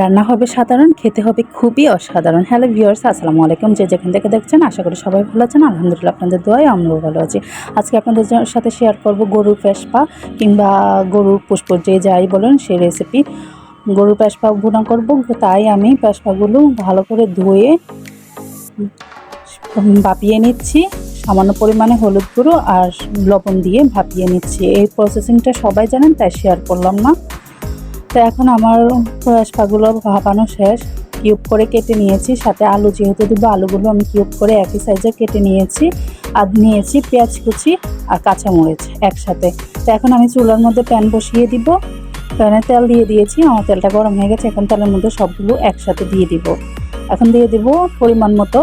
রান্না হবে সাধারণ, খেতে হবে খুবই অসাধারণ। হ্যালো ভিউয়ার্স আসসালামু আলাইকুম। যে যেখান থেকে দেখছেন, আশা করি সবাই ভালো আছেন। আলহামদুলিল্লাহ, আপনাদের দোয়ায় আমরাও ভালো আছি। আজকে আপনাদের সাথে শেয়ার করব গরুর পেশপা কিংবা গরুর পুষ্প, যে যাই বলেন সেই রেসিপি গরুর পেশপা ভুনা করব, তাই আমি পেশপাগুলো ভালো করে ধুয়ে ভাপিয়ে নিচ্ছি। সামান্য পরিমাণে হলুদ গুঁড়ো আর লবণ দিয়ে ভাপিয়ে নিচ্ছি। এই প্রসেসিংটা সবাই জানেন, তাই শেয়ার করলাম না। তো এখন আমার পাগুলো ভাপানো শেষ। কিউব করে কেটে নিয়েছি, সাথে আলু যেহেতু দেবো, আলুগুলো আমি কিউব করে একই সাইজে কেটে নিয়েছি। আর নিয়েছি পেঁয়াজ কুচি আর কাঁচামরিচ একসাথে। তো এখন আমি চুলার মধ্যে প্যান বসিয়ে দিব। প্যানে তেল দিয়ে দিয়েছি, আমার তেলটা গরম হয়ে গেছে, এখন তেলের মধ্যে সবগুলো একসাথে দিয়ে দিব। এখন দিয়ে দিব পরিমাণ মতো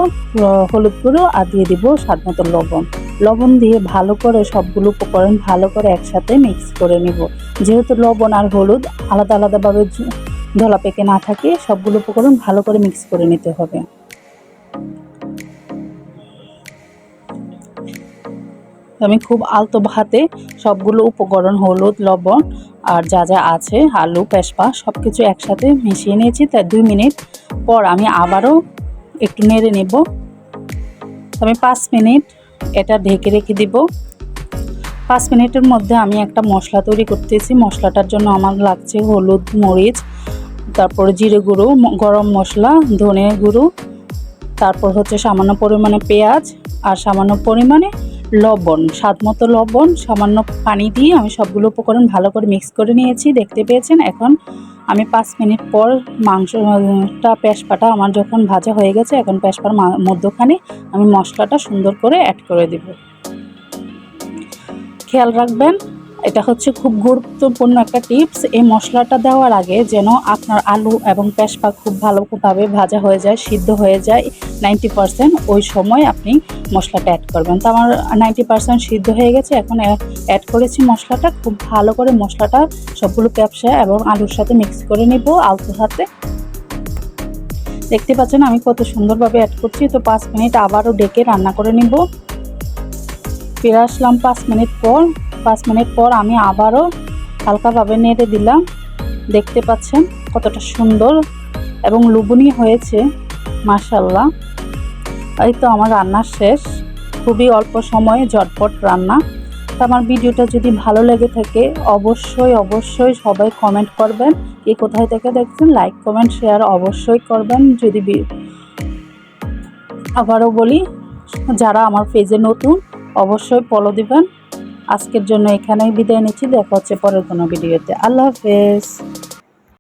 হলুদ গুঁড়ো আর দিয়ে দিব স্বাদ মতো লবণ। লবণ দিয়ে ভালো করে সবগুলো উপকরণ ভালো করে একসাথে মিক্স করে নিব। যেহেতু লবণ আর হলুদ আলাদা আলাদাভাবে ধলা পেকে না থাকে, সবগুলো উপকরণ ভালো করে মিক্স করে নিতে হবে। আমি খুব আলতো ভাতে সবগুলো উপকরণ, হলুদ, লবণ আর যা যা আছে, আলু পেশপা সব কিছু একসাথে মিশিয়ে নিয়েছি। তাই দুই মিনিট পর আমি আবারও একটু নেড়ে নেব। আমি পাঁচ মিনিট এটা ঢেকে রেখে দিব। পাঁচ মিনিটের মধ্যে আমি একটা মশলা তৈরি করতেছি। মশলাটার জন্য আমার লাগছে হলুদ মরিচ, তারপর জিরে গুঁড়ো গরম মশলা, ধনে গুঁড়ো, তারপর হচ্ছে সামান্য পরিমাণে পেঁয়াজ আর সামান্য পরিমাণে লবণ, স্বাদ মতো লবণ, সামান্য পানি দিয়ে আমি সবগুলো উপকরণ ভালো করে মিক্স করে নিয়েছি, দেখতে পেয়েছেন? এখন আমি পাঁচ মিনিট পর মাংসটা পেঁচপাটা আমার যখন ভাজা হয়ে গেছে, এখন পেঁচপার মা- মধ্যখানে আমি মশলাটা সুন্দর করে অ্যাড করে দেব। খেয়াল রাখবেন এটা হচ্ছে খুব গুরুত্বপূর্ণ একটা টিপস। এই মশলাটা দেওয়ার আগে যেন আপনার আলু এবং পেশপা খুব ভালোভাবে ভাজা হয়ে যায়, সিদ্ধ হয়ে যায়, নাইনটি পারসেন্ট ওই সময় আপনি মশলাটা অ্যাড করবেন। তো আমার নাইনটি পারসেন্ট সিদ্ধ হয়ে গেছে, এখন অ্যাড করেছি মশলাটা। খুব ভালো করে মশলাটা সবগুলো ব্যবসা এবং আলুর সাথে মিক্স করে নিব আলতো হাতে। দেখতে পাচ্ছেন আমি কত সুন্দরভাবে অ্যাড করছি। তো পাঁচ মিনিট আবারও ডেকে রান্না করে নিব। ফিরে আসলাম পাঁচ মিনিট পর। পাঁচ মিনিট পর আমি আবারও হালকাভাবে নেড়ে দিলাম। দেখতে পাচ্ছেন কতটা সুন্দর এবং লুবনীয় হয়েছে মাশাল্লাহ এই তো আমার রান্না শেষ। খুবই অল্প সময়ে ঝটপট রান্না। তো আমার ভিডিওটা যদি ভালো লেগে থাকে, অবশ্যই অবশ্যই সবাই কমেন্ট করবেন। কে কোথায় থেকে দেখছেন লাইক কমেন্ট শেয়ার অবশ্যই করবেন। যদি আবারও বলি, যারা আমার পেজে নতুন, অবশ্যই ফলো দিবেন। আজকের জন্য এখানেই বিদায় নিচ্ছি। দেখা হচ্ছে পরের কোনো ভিডিওতে। আল্লাহ হাফেজ।